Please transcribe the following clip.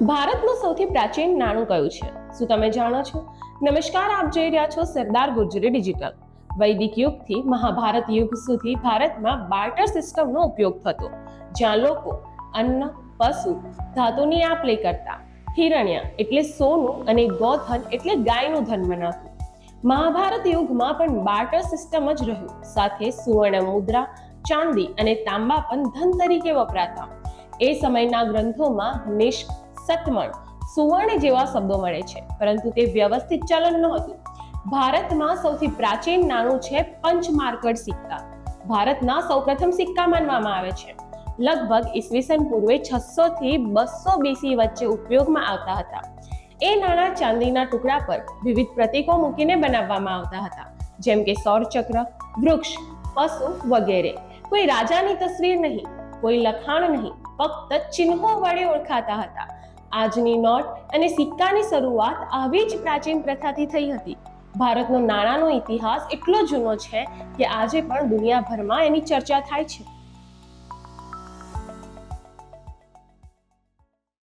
ભારતનું સૌથી પ્રાચીન નાણું કયું છે? શું તમે જાણો છો? નમસ્કાર, આપ જોઈ રહ્યા છો સરદાર ગુર્જરી ડિજિટલ. વૈદિક યુગથી મહાભારત યુગ સુધી ભારતમાં બાર્ટર સિસ્ટમનો ઉપયોગ થતો. જ્યાં લોકો અન્ન, પશુ, ધાતુની આપ લે કરતા. હિરણ્ય એટલે સોનું અને ગોધન એટલે ગાયનું ધન બનાવતું. મહાભારત યુગમાં પણ બાર્ટર સિસ્ટમ જ રહ્યું. સાથે સુવર્ણ મુદ્રા, ચાંદી અને તાંબા પણ ધન તરીકે વપરાતા. એ સમયના ગ્રંથોમાં નિષ્ક સતમણ, સુવર્ણ જેવા શબ્દો મળે છે, પરંતુ તે વ્યવસ્થિત ચલણ નહોતું. ભારતમાં સૌથી પ્રાચીન નાણું છે પંચમાર્કડ સિક્કા. ભારતના સૌપ્રથમ સિક્કા માનવામાં આવે છે. લગભગ ઈસવીસન પૂર્વે છસો થી બસો બીસી વચ્ચે ઉપયોગમાં આવતા હતા. એ નાણાં ચાંદીના ટુકડા પર વિવિધ પ્રતીકો મૂકીને બનાવવામાં આવતા હતા, જેમ કે સૌરચક્ર, વૃક્ષ, પશુ વગેરે. કોઈ રાજાની તસવીર નહીં. કોઈ લખાણ નહીં, ફક્ત ચિહ્નો વડે ઓળખાતા હતા. આજની નોટ અને સિક્કાની શરૂઆત આવી જ પ્રાચીન પ્રથાથી થઈ હતી. ભારતનો નાણાંનો ઇતિહાસ એટલો જૂનો છે કે આજે પણ દુનિયાભરમાં એની ચર્ચા થાય છે.